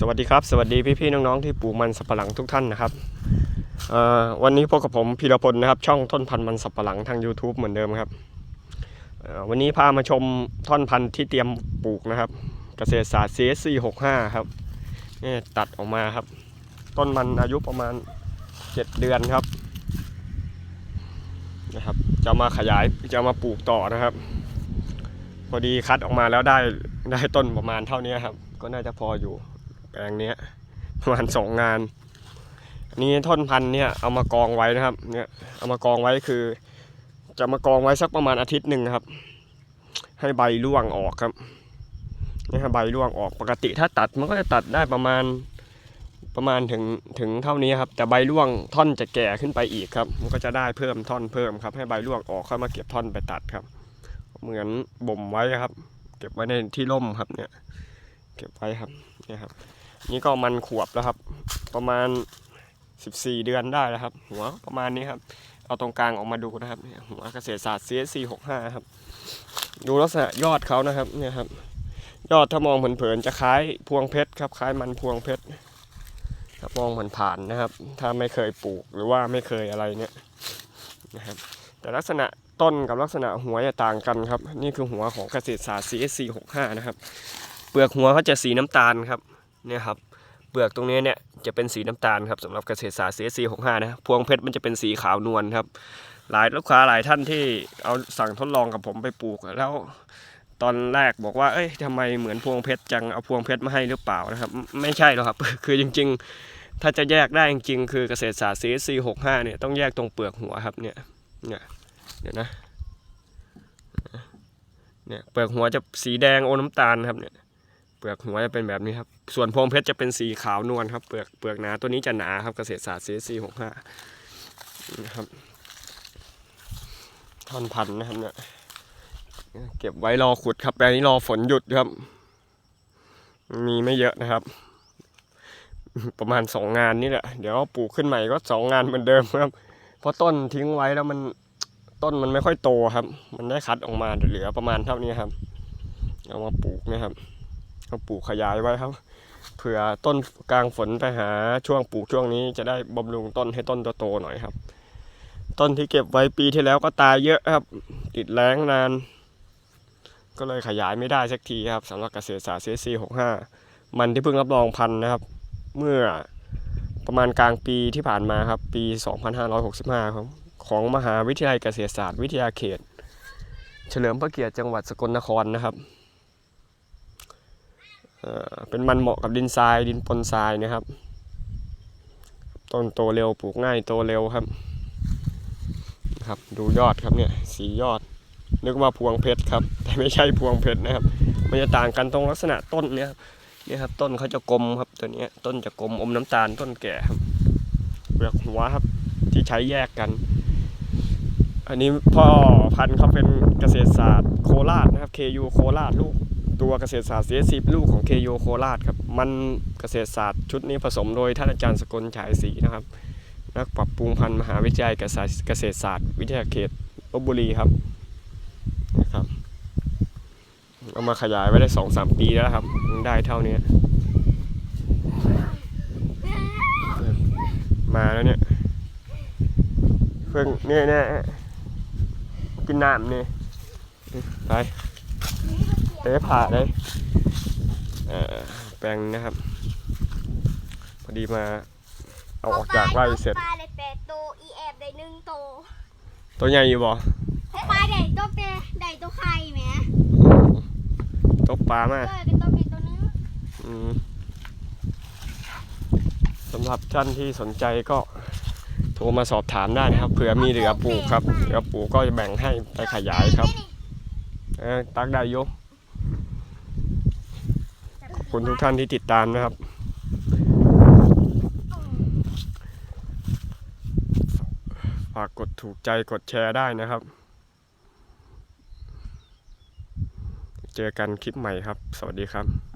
สวัสดีครับ สวัสดีพี่ๆน้องๆที่ปลูกมันสับปะหลังทุกท่านนะครับวันนี้พบกับผมพีรพลนะครับช่องต้นพันธุ์มันสับปะหลังทาง YouTube เหมือนเดิมครับวันนี้พามาชมท่อนพันธุ์ที่เตรียมปลูกนะครับ เกษตรศาสตร์ CSC 65ครับนี่ตัดออกมาครับ ต้นมันอายุประมาณ 7 เดือนครับนะครับ จะมาขยายจะมาปลูกต่อนะครับ พอดีคัดออกมาแล้วได้ได้ต้นประมาณเท่านี้ครับ ก็น่าจะพออยู่ ลงเนี้ยประมาณสองงานนี้ท่อนพันเนี่ยเอามากองไว้นะครับเนี่ยเอามากองไว้คือ จะมากองไว้สักประมาณอาทิตย์หนึ่งครับ ให้ใบร่วงออกครับนี่ครับใบร่วงออกปกติถ้าตัดมันก็จะตัดได้ประมาณประมาณถึงถึงเท่านี้ครับ แต่ใบร่วงท่อนจะแก่ขึ้นไปอีกครับ มันก็จะได้เพิ่มท่อนเพิ่มครับ ให้ใบร่วงออกค่อยมาเก็บท่อนไปตัดครับ เหมือนบ่มไว้ครับ เก็บไว้ในที่ร่มครับเนี่ย เก็บไว้ครับเนี่ยครับ นี่ก็มันขวบแล้วครับ ประมาณ 14 เดือนได้แล้วครับ หัวประมาณนี้ครับ เอาตรงกลางออกมาดูนะครับหัวเกษตรศาสตร์ CSC 65ครับ ดูลักษณะยอดเขานะครับเนี่ยครับ ยอดถ้ามองเผินๆจะคล้ายพวงเพชรครับคล้ายมันพวงเพชรถ้ามองผ่านๆนะครับ ถ้าไม่เคยปลูกหรือว่าไม่เคยอะไรเนี่ยนะครับ แต่ลักษณะต้นกับลักษณะหัวจะต่างกันครับ นี่คือหัวของเกษตรศาสตร์ CSC 65นะครับ เปลือกหัวเขาจะสีน้ำตาลครับ เนี่ยครับเปลือกตรงนี้เนี่ยจะเป็นสีน้ำตาลครับสำหรับเกษตรศาสตร์ CSC 65นะพวงเพชรมันจะเป็นสีขาวนวลครับ หลายลูกค้าหลายท่านที่เอาสั่งทดลองกับผมไปปลูกแล้วตอนแรกบอกว่าเอ้ยทำไมเหมือนพวงเพชรจังเอาพวงเพชรมาให้หรือเปล่านะครับ ไม่ใช่หรอกครับ คือจริง ๆ ถ้าจะแยกได้จริงๆคือเกษตรศาสตร์ CSC 65เนี่ยต้องแยกตรงเปลือกหัวครับเนี่ยเนี่ยเดี๋ยวนะเนี่ยเปลือกหัวจะสีแดงโอน้ำตาลครับเนี่ย เปลือกหัวจะเป็นแบบนี้ครับ ส่วนพวงเพชรจะเป็นสีขาวนวลครับ เปลือกเปลือกหนาตัวนี้จะหนาครับเกษตรศาสตร์ CSC 65นะครับท่อนพันนะครับเนี่ยเก็บไว้รอขุดครับแปลงนี้รอฝนหยุดครับ มีไม่เยอะนะครับ ประมาณสองงานนี่แหละ เดี๋ยวปลูกขึ้นใหม่ก็สองงานเหมือนเดิมครับ เพราะต้นทิ้งไว้แล้วมันต้นมันไม่ค่อยโตครับ มันได้คัดออกมาเหลือประมาณเท่านี้ครับ เอามาปลูกนะครับ เอาปลูกขยายไว้ครับ เผื่อต้นกลางฝนไปหาช่วงปลูกช่วงนี้จะได้บำรุงต้นให้ต้นโตๆหน่อยครับ ต้นที่เก็บไว้ปีที่แล้วก็ตายเยอะครับ ติดแล้งนาน ก็เลยขยายไม่ได้สักทีครับสำหรับเกษตรศาสตร์ CSC 65มันที่เพิ่งรับรองพันธุ์นะครับ เมื่อประมาณกลางปีที่ผ่านมาครับ ปี 2565ครับของมหาวิทยาลัยเกษตรศาสตร์วิทยาเขต เฉลิมพระเกียรติจังหวัดสกลนครนะครับ เป็นมันเหมาะกับดินทรายดินปนทรายนะครับ ต้นโตเร็วปลูกง่ายโตเร็วครับครับดูยอดครับเนี่ยสียอด นึกว่าพวงเพชรครับ แต่ไม่ใช่พวงเพชรนะครับ มันจะต่างกันตรงลักษณะต้นเนี่ยเนี่ยครับต้นเขาจะกลมครับตัวนี้ต้นจะกลมอมน้ำตาลต้นแก่ครับเปลือกหัวครับที่ใช้แยกกัน อันนี้พ่อพันธุ์เขาเป็นเกษตรศาสตร์โคราชนะครับ KU โคราชลูก ตัวเกษตรศาสตร์ CSC ลูกของ KU โยโคราชครับ มันเกษตรศาสตร์ชุดนี้ผสมโดยท่านอาจารย์สกลฉายศรีนะครับ นักปรับปรุงพันธุ์มหาวิทยาลัยเกษตรศาสตร์ วิทยาเขตลบบุรีครับนะครับ เอามาขยายไว้ได้สองสามปีแล้วครับ ได้เท่านี้มาแล้วเนี่ย เพิ่งเนี่ยเนี่ยกินน้ำเนี่ยไป เตะผ่าเลยเอ่อแปลงนะครับ พอดีมาเอาออกจากไร่เสร็จปลาได้แปดโตวอีแอบได้หนึ่งโตวตัวใหญ่อยู่บ่ปลาได้ตัวเป็นได้ตัวไข่แหมตกปลามาเออเป็นตัวเป็นตัวนึงอืมสำหรับท่านที่สนใจก็โทรมาสอบถามได้นะครับ เผื่อมีเหลือปลูกครับเหลือปลูกก็จะแบ่งให้ไปขยายครับ เออตักได้อยกขอบ คุณทุกท่านที่ติดตามนะครับ ฝากกดถูกใจกดแชร์ได้นะครับ เจอกันคลิปใหม่ครับ สวัสดีครับ